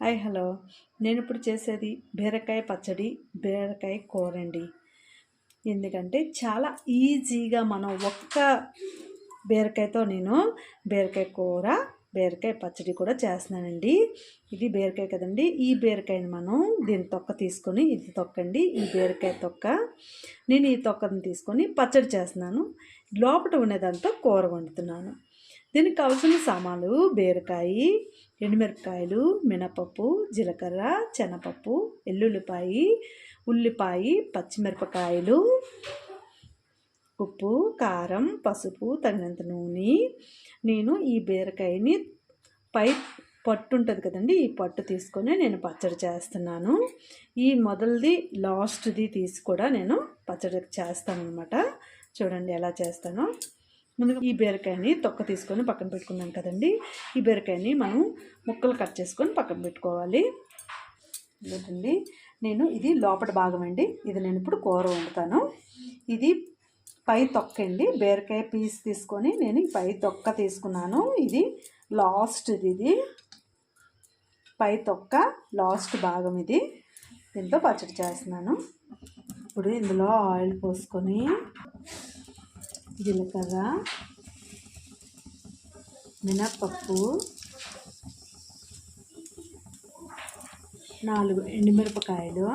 Hi hello. నేను ఇప్పుడు చేసేది బీరకాయ పచ్చడి బీరకాయ కూర అండి ఎందుకంటే చాలా ఈజీగా మనం ఒక్క బీరకాయతో నేను బీరకాయ కూర బీరకాయ పచ్చడి కూడా చేస్తున్నానండి. ఇది బీరకాయ కదండి. ఈ బీరకాయని మనం దీని తొక్క తీసుకొని ఇది తొక్కండి. ఈ బీరకాయ తొక్క నేను ఈ తొక్కను తీసుకొని పచ్చడి చేస్తున్నాను. లోపల ఉండేదంతా కూర వండుతున్నాను. దీనికి కావాల్సిన సామాన్లు బీరకాయ ఎండుమిరపకాయలు మినపప్పు జీలకర్ర శనపప్పు ఎల్లుల్లిపాయి ఉల్లిపాయ పచ్చిమిరపకాయలు ఉప్పు కారం పసుపు తగినంత నూనె. నేను ఈ బీరకాయని పై పట్టు ఉంటుంది కదండి ఈ పట్టు తీసుకొని నేను పచ్చడి చేస్తున్నాను. ఈ మొదలది లాస్ట్ది తీసి కూడా నేను పచ్చడి చేస్తాను అనమాట చూడండి ఎలా చేస్తానో. ముందుగా ఈ బీరకాయని తొక్క తీసుకొని పక్కన పెట్టుకున్నాం కదండి. ఈ బీరకాయని మనం ముక్కలు కట్ చేసుకొని పక్కన పెట్టుకోవాలి. లేదండి నేను ఇది లోపల భాగం అండి. ఇది నేను ఇప్పుడు కూర వండుతాను. ఇది పై తొక్క అండి. బీరకాయ పీస్ తీసుకొని నేను పై తొక్క తీసుకున్నాను. ఇది లాస్ట్ ఇది. పై తొక్క లాస్ట్ భాగం ఇది. దీంతో పచ్చడి చేస్తున్నాను. ఇప్పుడు ఇందులో ఆయిల్ పోసుకొని జీలకర్ర మినప్పప్పు నాలుగు ఎండుమిరపకాయలు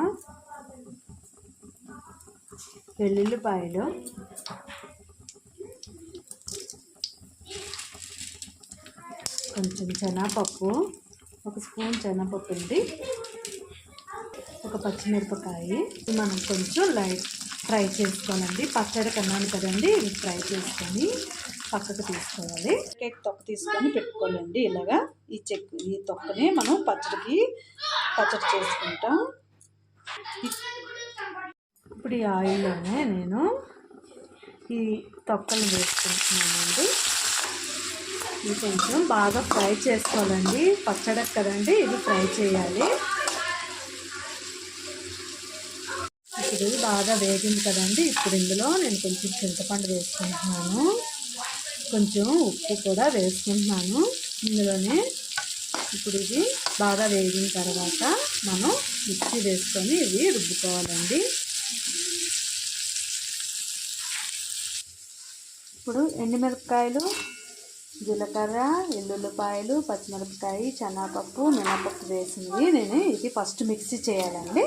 వెల్లుల్లిపాయలు కొంచెం శనగపప్పు ఒక స్పూన్ శనగపప్పు ఉంది ఒక పచ్చిమిరపకాయ. మనం కొంచెం లైట్ ఫ్రై చేసుకోవాలండి పచ్చడి కన్నాను కదండి ఇది ఫ్రై చేసుకొని పక్కకు తీసుకోవాలి. కేక్ తొక్క తీసుకొని పెట్టుకోవాలండి ఇలాగా. ఈ చెక్ ఈ తొక్కని మనం పచ్చడికి పచ్చడి చేసుకుంటాం. ఇప్పుడు ఈ ఆయిల్లోనే నేను ఈ తొక్కలు వేసుకుంటున్నానండి. ఇది కొంచెం బాగా ఫ్రై చేసుకోవాలండి. పచ్చడి కదండి ఇది ఫ్రై చేయాలి. ఇప్పుడు బాగా వేగింది కదండి. ఇప్పుడు ఇందులో నేను కొంచెం చింతపండు వేసుకుంటున్నాను. కొంచెం ఉప్పు కూడా వేసుకుంటున్నాను. ఇందులోనే ఇప్పుడు ఇది బాగా వేగిన తర్వాత మనం మిక్సీ వేసుకొని ఇవి రుబ్బుకోవాలండి. ఇప్పుడు ఎండుమిరపకాయలు జీలకర్ర ఎల్లుల్లిపాయలు పచ్చిమిరపకాయ చెనాపప్పు మినపప్పు వేసింది నేను ఇది ఫస్ట్ మిక్సీ చేయాలండి.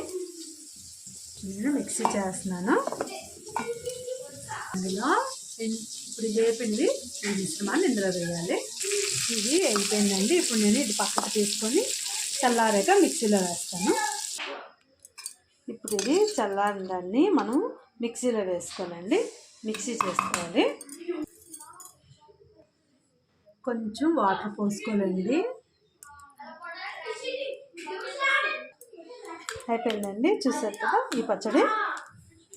నేను మిక్సీ చేస్తున్నాను. అందులో ఇప్పుడు వేపింది ఈ మిశ్రమాన్ని ఇందులో వేయాలి. ఇది అయిపోయిందండి. ఇప్పుడు నేను ఇది పక్కకు తీసుకొని చల్లారాక మిక్సీలో వేస్తాను. ఇప్పుడు ఇది చల్లారిన దాన్ని మనం మిక్సీలో వేసుకోవాలండి. మిక్సీ చేసుకోవాలి. కొంచెం వాటర్ పోసుకోవాలండి. అయిపోయిందండి. చూసారు కదా ఈ పచ్చడి.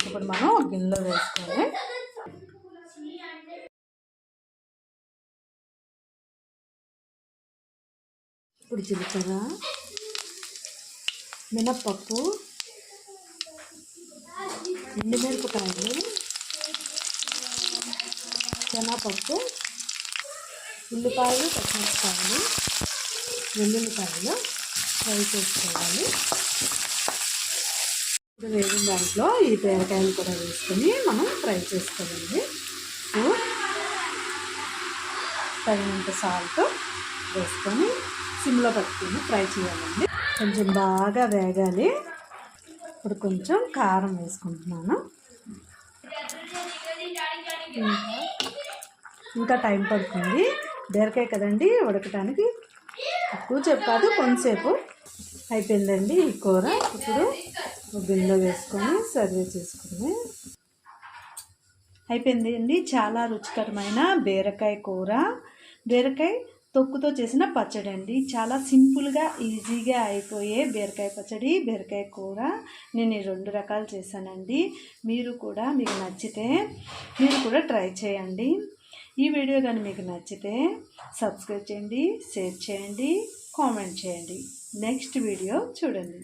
ఇప్పుడు మనం గిన్నెలో వేసుకోవాలి. ఇప్పుడు జీలకర్ర మినప్పప్పు ఎండుమిరపకాయలు శనగపప్పు ఉల్లిపాయలు పచ్చిమిరపకాయలు వెల్లుల్లిపాయలు ఫ్రై చేసుకోవాలి. ఇప్పుడు వేగిన దాంట్లో ఈ బీరకాయలు కూడా వేసుకొని మనం ఫ్రై చేసుకోవాలి తగినంత సాల్ట్ వేసుకొని సిమ్లో పట్టుకొని ఫ్రై చేయాలండి. కొంచెం బాగా వేగాలి. ఇప్పుడు కొంచెం కారం వేసుకుంటున్నాను. ఇంకా టైం పడుతుంది. బీరకాయ కదండి ఉడకటానికి ఎక్కువ చెప్పాదు కొంతసేపు అయిపోయిందండి ఈ కూర. ఇప్పుడు బిందె వేసుకొని సర్వ్ చేసుకుని. అయిపోయింది అండి చాలా రుచికరమైన బీరకాయ కూర. బీరకాయ తొక్కుతో చేసిన పచ్చడి అండి. చాలా సింపుల్గా ఈజీగా అయిపోయే బీరకాయ పచ్చడి బీరకాయ కూర. నేను ఈ రెండు రకాలు చేశానండి. మీరు కూడా మీకు నచ్చితే మీరు కూడా ట్రై చేయండి. ఈ వీడియో కానీ మీకు నచ్చితే సబ్స్క్రైబ్ చేయండి షేర్ చేయండి కామెంట్ చేయండి. నెక్స్ట్ వీడియో చూడండి.